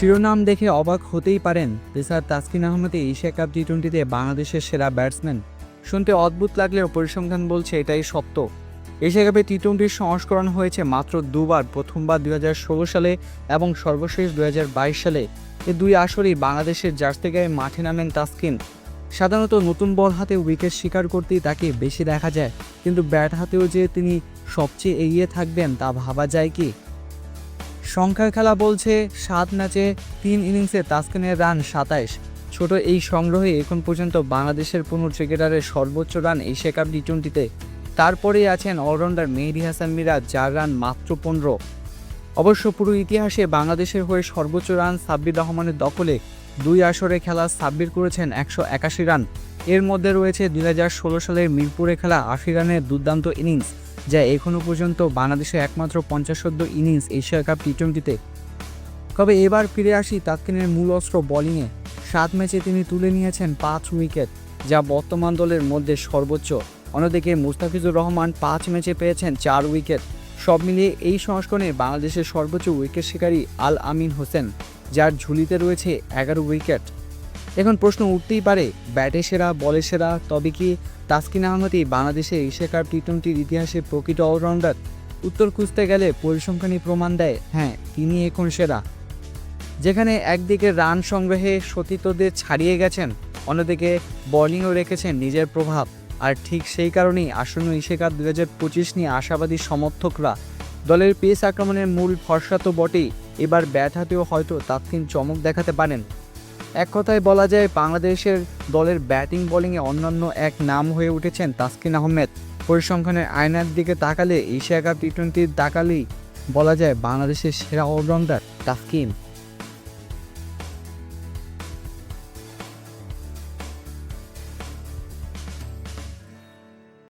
শিরোনাম দেখে অবাক হতেই পারেন পেসার তাসকিন আহমেদে এশিয়া কাপ টি টোয়েন্টিতে বাংলাদেশের সেরা ব্যাটসম্যান। শুনতে অদ্ভুত লাগলেও পরিসংখ্যান বলছে এটাই সত্য। এশিয়া কাপে টি টোয়েন্টির সংস্করণ হয়েছে মাত্র দুবার, প্রথমবার দুই হাজার ষোলো সালে এবং সর্বশেষ দুই হাজার বাইশ সালে। এ দুই আসরেই বাংলাদেশের জার্সি গায়ে মাঠে নামেন তাসকিন। সাধারণত নতুন বল হাতে উইকেট শিকার করতেই তাকে বেশি দেখা যায়, কিন্তু ব্যাট হাতেও যে তিনি সবচেয়ে এগিয়ে থাকবেন তা ভাবা যায় কি? সংখ্যার খেলা বলছে সাত ম্যাচে তিন ইনিংসে তাসকিনের রান সাতাইশ। ছোট এই সংগ্রহে এখন পর্যন্ত বাংলাদেশের কোনো ক্রিকেটারের সর্বোচ্চ রান এশিয়া কাপ টি টোয়েন্টিতে। তারপরেই আছেন অলরাউন্ডার মেহেদি হাসান মিরাজ যার রান মাত্র পনেরো। অবশ্য পুরো ইতিহাসে বাংলাদেশের হয়ে সর্বোচ্চ রান সাব্বির রহমানের দখলে দুই আসরে খেলা সাব্বির করেছেন একশো একাশি রান। এর মধ্যে রয়েছে দুই হাজার ষোলো সালের মিরপুরে খেলা আশি রানের দুর্দান্ত ইনিংস, যা এখনও পর্যন্ত বাংলাদেশের একমাত্র পঞ্চাশোদ্দ ইনিংস এশিয়া কাপ টি টোয়েন্টিতে তবে এবার ফিরে আসি তাৎক্ষণিক মূল অস্ত্র বোলিংয়ে। সাত ম্যাচে তিনি তুলে নিয়েছেন পাঁচ উইকেট, যা বর্তমান দলের মধ্যে সর্বোচ্চ। অন্যদিকে মুস্তাফিজুর রহমান পাঁচ ম্যাচে পেয়েছেন চার উইকেট। সব মিলিয়ে এই সংস্করণে বাংলাদেশের সর্বোচ্চ উইকেট শিকারী আল আমিন হোসেন, যার ঝুলিতে রয়েছে এগারো উইকেট। এখন প্রশ্ন উঠতেই পারে, ব্যাটে সেরা, বলে সেরা, তবে কি তাসকিন আহমেদই বাংলাদেশে এশিয়া কাপ টি টোয়েন্টির ইতিহাসে প্রকৃত অলরাউন্ডার উত্তর খুঁজতে গেলে পরিসংখ্যানই প্রমাণ দেয় হ্যাঁ তিনি এখন সেরা। যেখানে একদিকে রান সংগ্রহে সতীর্থদের ছাড়িয়ে গেছেন, অন্যদিকে বোলিংও রেখেছেন নিজের প্রভাব। আর ঠিক সেই কারণেই আসন্ন এশিয়া কাপ দু হাজার পঁচিশ নিয়ে আশাবাদী সমর্থকরা। দলের পেস আক্রমণের মূল ভরসা তো বটেই, এবার ব্যাট হাতেও হয়তো তাৎক্ষণ চমক দেখাতে পারেন। এক কথায় বলা যায়, বাংলাদেশের দলের ব্যাটিং বোলিংয়ে অন্যান্য এক নাম হয়ে উঠেছেন তাসকিন আহমেদ। পরিসংখ্যানের আয়নার দিকে তাকালে এশিয়া কাপ টি টোয়েন্টির তাকালেই বলা যায়, বাংলাদেশের সেরা অলরাউন্ডার তাসকিন।